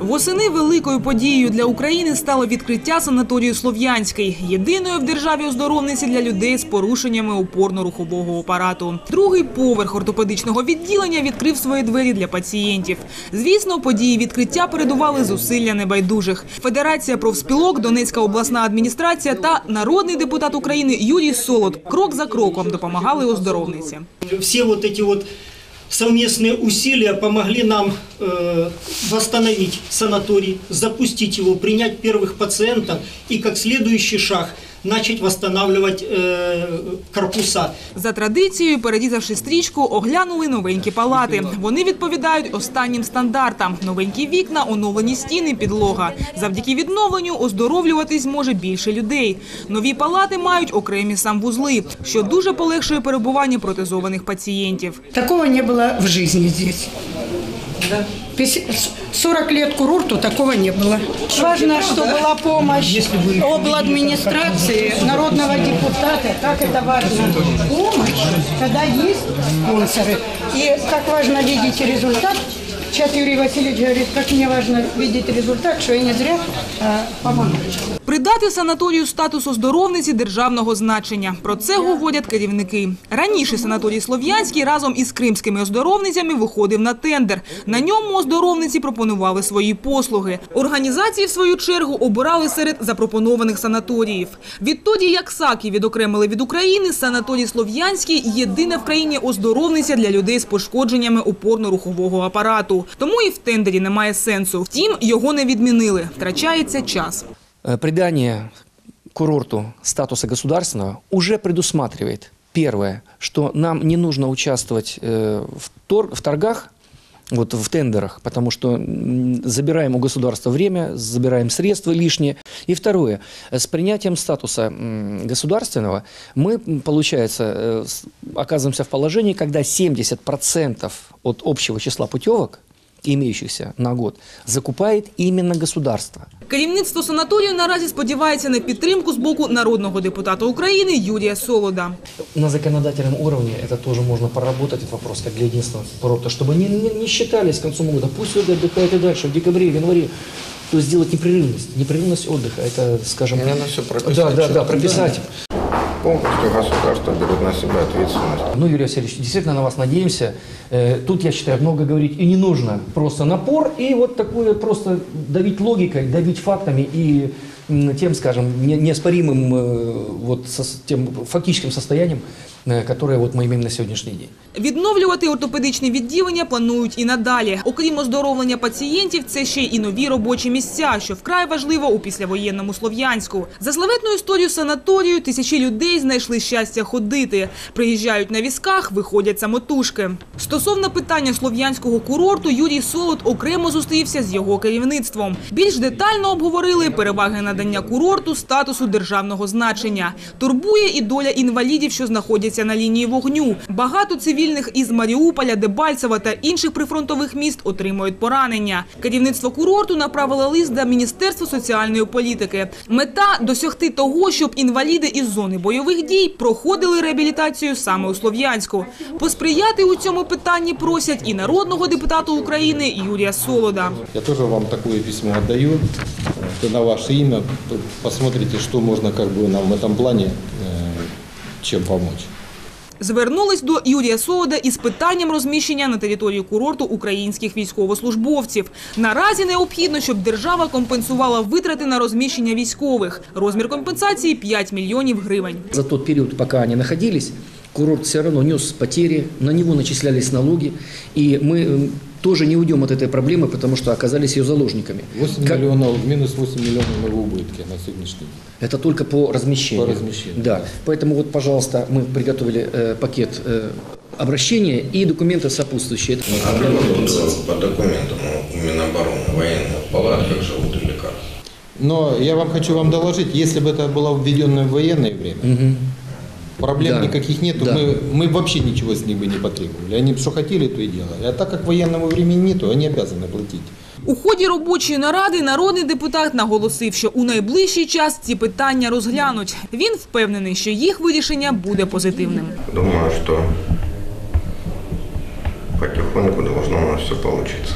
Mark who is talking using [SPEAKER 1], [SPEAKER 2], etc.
[SPEAKER 1] Восени великою подією для України стало відкриття санаторію Слов'янський, єдиної в державі оздоровниці для людей з порушеннями опорно-рухового апарату. Другий поверх ортопедичного відділення відкрив свої двері для пацієнтів. Звісно, події відкриття передували зусилля небайдужих. Федерація профспілок, Донецька обласна адміністрація та народний депутат України Юрій Солод крок за кроком допомагали оздоровниці.
[SPEAKER 2] Вот эти вот совместные усилия помогли нам э, восстановить санаторий, запустить его, принять первых пациентов и как следующий шаг начать восстанавливать э, корпуса.
[SPEAKER 1] За традицією, перерізавши стрічку, оглянули новенькі палати. Вони відповідають останнім стандартам: новенькі вікна, оновлені стіни, підлога. Завдяки відновленню оздоровлюватись може більше людей. Нові палати мають окремі самвузли, що дуже полегшує перебування протезованих пацієнтів.
[SPEAKER 3] Такого не было в жизни здесь. Пяти- 40 лет курорту такого не было. Важно, что была помощь обл. администрации, народного депутата. Как это важно. Помощь, когда есть спонсоры. И как важно видеть результат. Сейчас Юрий Васильевич говорит, как мне важно видеть результат, что я не зря а, помогаю.
[SPEAKER 1] Придати санаторію статус оздоровниці державного значення. Про це говорять керівники. Раніше санаторій Слов'янський разом із кримськими оздоровницями виходив на тендер. На ньому оздоровниці пропонували свої послуги. Організації, в свою чергу, обирали серед запропонованих санаторіїв. Відтоді, як САКі відокремили від України, санаторій Слов'янський – єдина в країні оздоровниця для людей з пошкодженнями опорно-рухового апарату. Тому і в тендері немає сенсу. Втім, його не відмінили. Втрачається час.
[SPEAKER 4] Э, Придание курорту статуса государственного уже предусматривает первое, что нам не нужно участвовать э, в, тор- в торгах, вот в тендерах, потому что забираем у государства время, забираем средства лишние. И второе, с принятием статуса государственного мы, получается, э, оказываемся в положении, когда 70% от общего числа путевок, имеющихся на год, закупает именно государство.
[SPEAKER 1] Керівництво санаторію наразі сподівається на підтримку з боку народного депутата України Юрія Солода.
[SPEAKER 4] На законодательном уровне это тоже можно проработать, этот вопрос, как для единственного курорта, чтобы не, не, не считались к концу года. Пусть люди отдыхают и дальше, в декабре, в январе. То есть сделать непрерывность. Непрерывность отдыха. Это, скажем...
[SPEAKER 5] Мне надо всё прописать
[SPEAKER 4] Да, да, да,
[SPEAKER 5] четко.
[SPEAKER 4] прописать.
[SPEAKER 5] Полностью государство берет на себя ответственность.
[SPEAKER 4] Ну, Юрий Васильевич, действительно на вас надеемся. Э, Тут, я считаю, много говорить и не нужно. Просто напор и вот такое просто давить логикой, давить фактами и тем, скажем, не- неоспоримым э, вот со- тем фактическим состоянием, э, которое вот мы имеем на сегодняшний день.
[SPEAKER 1] Відновлювати ортопедичні відділення планують і надалі. Окрім оздоровлення пацієнтів, це ще й нові робочі місця, що вкрай важливо у післявоєнному Слов'янську. За славетну історію санаторію тисячі людей знайшли щастя ходити. Приїжджають на візках, виходять самотужки. Стосовно питання слов'янського курорту, Юрій Солод окремо зустрівся з його керівництвом. Більш детально обговорили переваги надання курорту статусу державного значення. Турбує і доля інвалідів, що знаходяться на лінії вогню. Багато цивільних із Маріуполя, Дебальцева та інших прифронтових міст отримують поранення. Керівництво курорту направило лист до Міністерства соціальної політики. Мета – досягти того, щоб інваліди із зони бойових дій проходили реабілітацію саме у Слов'янську. Посприяти у цьому питанні просять і народного депутата України Юрія Солода.
[SPEAKER 6] Я тоже вам такое письмо отдаю э, на ваше имя. Посмотрите, что можно как бы нам в этом плане э, чем помочь.
[SPEAKER 1] Звернулись до Юрія Солода із питанням розміщення на території курорту українських військовослужбовців. Наразі необхідно, щоб держава компенсувала витрати на розміщення військових. Розмір компенсації – 5 мільйонів гривень.
[SPEAKER 4] За тот період, поки вони находились, курорт все равно нес потери, на него начислялись налоги, и мы м, тоже не уйдем от этой проблемы, потому что оказались ее заложниками.
[SPEAKER 6] 8
[SPEAKER 4] Как-
[SPEAKER 6] миллионов, минус 8 миллионов его убытки на сегодняшний день.
[SPEAKER 4] Это только по размещению.
[SPEAKER 6] По размещению,
[SPEAKER 4] Да. Поэтому вот, пожалуйста, мы приготовили э, пакет э, обращения и документы сопутствующие.
[SPEAKER 5] Проблема была по документам, ну, Минобороны, военных в палатках живут или как?
[SPEAKER 6] Но я вам хочу вам доложить, если бы это было введено в военное время, проблем
[SPEAKER 4] Да.
[SPEAKER 6] никаких нету,
[SPEAKER 4] Да.
[SPEAKER 6] мы, мы вообще ничего с них бы не потребовали. Они бы что хотели, то и делали. А так как военного времени нету, они обязаны платить.
[SPEAKER 1] У ході робочої наради народний депутат наголосив, що у найближчий час ці питання розглянуть. Він впевнений, що їх вирішення буде позитивним.
[SPEAKER 5] Думаю, что потихоньку должно у нас все получиться.